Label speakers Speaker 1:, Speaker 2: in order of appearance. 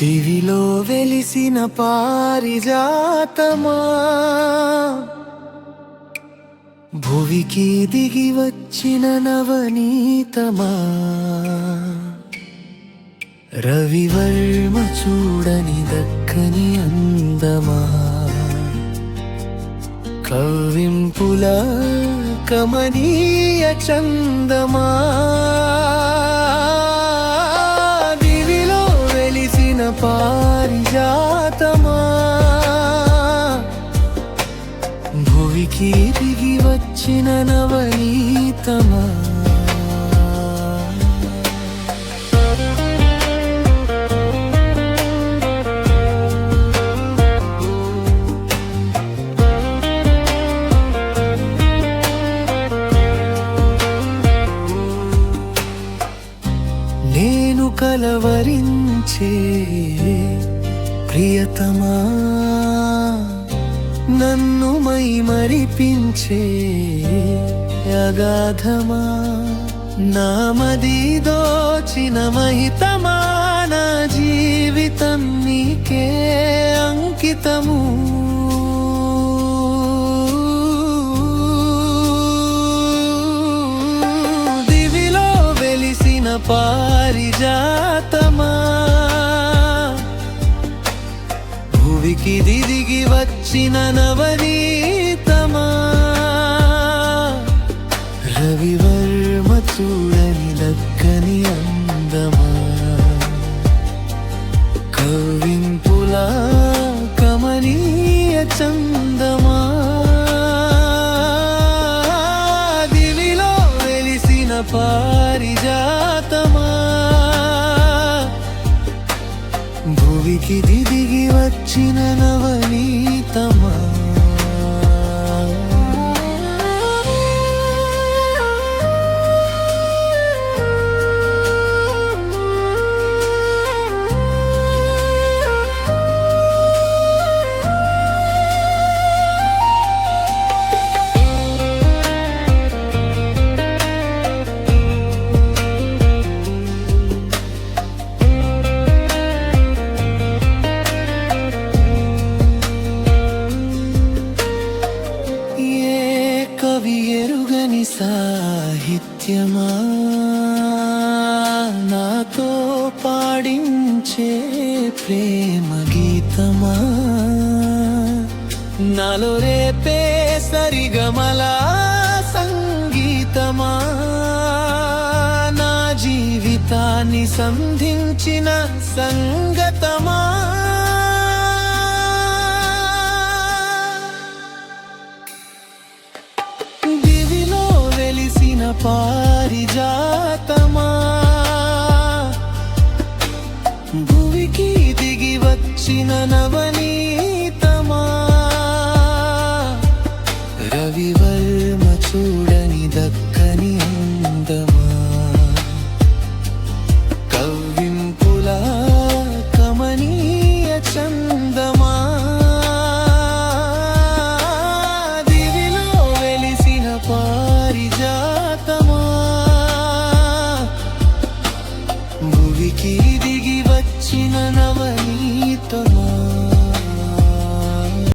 Speaker 1: దివిలో వెలిసిన పారిజాతమా? భువికి దిగి వచ్చిన నవనీతమా? రవివర్మ చూడని దక్కని అందమా? కవ్వింపుల కమనీయ చందమా? తిరిగి వచ్చిన నవనీతమా? నేను కలవరించే ప్రియతమా? నన్ను మై మరిపించే అగాధమా? నామది దోచిన మహితమా? నా జీవితం నీకే అంకితము. దివిలో వెలిసిన పారిజాతమా? భువికి దిదిగి వచ్చిన నవనీ భువికి దిగి వచ్చిన నవనీతమా? సాహిత్యమా? నాతో పాడించే ప్రేమ గీతమా? నాలో రేపే సరిగమలా సంగీతమా? నా జీవితాన్ని సంధించిన సంగతమా? పారిజాతమా భువికి దిగి వచ్చిన నవనీ